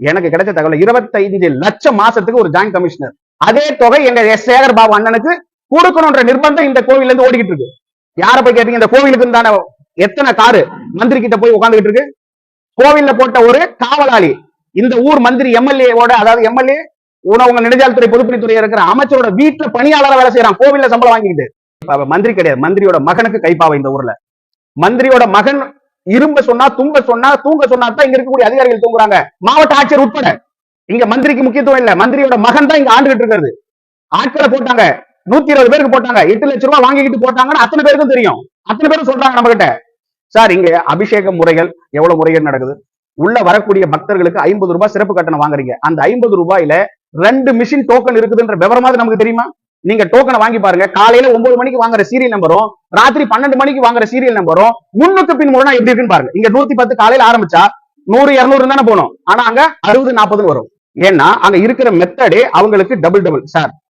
எனக்கு கிடைச்ச தகவல் இருபத்தைந்து லட்சம் மாசத்துக்கு ஒரு ஜாயிண்ட் கமிஷனர் அதே தொகை எங்க எஸ் சேகர் பாபு அண்ணனுக்கு கொடுக்கணும்ன்ற நிர்பந்தம் இந்த கோவில்ல இருந்து ஓடிக்கிட்டு இருக்கு. யார போய் கேட்டீங்க? இந்த கோவிலுக்கு தானே எத்தனை காரு மந்திரி கிட்ட போய் உட்காந்துக்கிட்டு இருக்கு? கோவில்ல போட்ட ஒரு காவலாளி இந்த ஊர் மந்திரி எம்எல்ஏவோட அதாவது எம்எல்ஏ உணவு நெடுஞ்சாலைத்துறை பொதுப்பணித்துறை இருக்கிற அமைச்சரோட வீட்டுல பணியாளரா வேலை செய்யறான் கோவில்ல சம்பளம் வாங்கிக்கிட்டு. மந்திரி கிடையாது. மந்திரியோட மகனுக்கு கைப்பாவை இந்த ஊர்ல. மந்திரியோட மகன் இரும்ப சொன்னா தும்ப சொன்னா தூங்க சொன்னா தான் இங்க இருக்கக்கூடிய அதிகாரிகள் தூங்குறாங்க. மாவட்ட ஆட்சியர் உட்பட. இங்க மந்திரிக்கு முக்கியத்துவம் இல்ல. மந்திரியோட மகன் தான் இங்க ஆண்டுகிட்டு இருக்கிறது ஆட்களை போட்டாங்க. நூத்தி இருபது பேருக்கு போட்டாங்க. எட்டு லட்சம் ரூபாய் வாங்கிக்கிட்டு போட்டாங்கன்னு அத்தனை பேருக்கும் தெரியும். அத்தனை பேரும் சொல்றாங்க நம்ம கிட்ட சார் இங்க அபிஷேக முறைகள் எவ்வளவு முறைகள் நடக்குது? உள்ள வரக்கூடிய பக்தர்களுக்கு ஐம்பது ரூபாய் சிறப்பு கட்டணம் வாங்குறீங்க. அந்த ஐம்பது ரூபாயில ரெண்டு மிஷின் டோக்கன் இருக்குதுன்ற விவரமாவது நமக்கு தெரியுமா? நீங்க டோக்கனை வாங்கி பாருங்க. காலையில ஒன்பது மணிக்கு வாங்குற சீரியல் நம்பரும் ராத்திரி பன்னெண்டு மணிக்கு வாங்குற சீரியல் நம்பரும் முன்னுக்கு பின் முரணா எப்படி இருக்குன்னு பாருங்க. இங்க நூத்தி பத்து காலையில ஆரம்பிச்சா நூறு இருநூறு தானே போனோம். ஆனா அங்க அறுபது நாற்பதுன்னு வரும். ஏன்னா அங்க இருக்கிற மெத்தடே அவங்களுக்கு டபுள் டபுள் சார்